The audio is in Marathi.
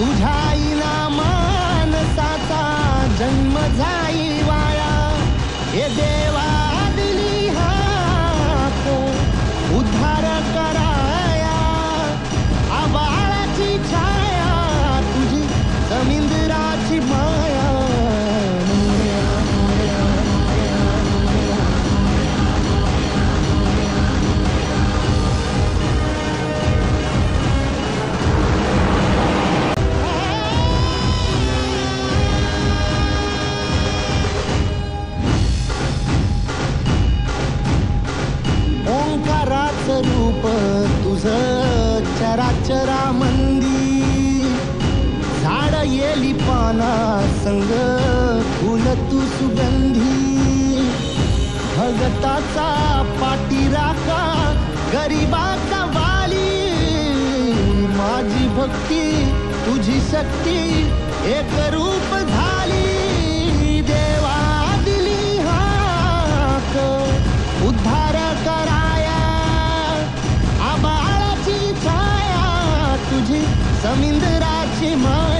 तुझाई जन्म जाई वाया. दे रूप तुझ चराचरा मंदी. झाड येली पाना संग फुल तू सुगंधी. भगताचा पाठीराका गरिबाचा वाली. माझी भक्ती तुझी शक्ती एक Să-mi îndăraci mai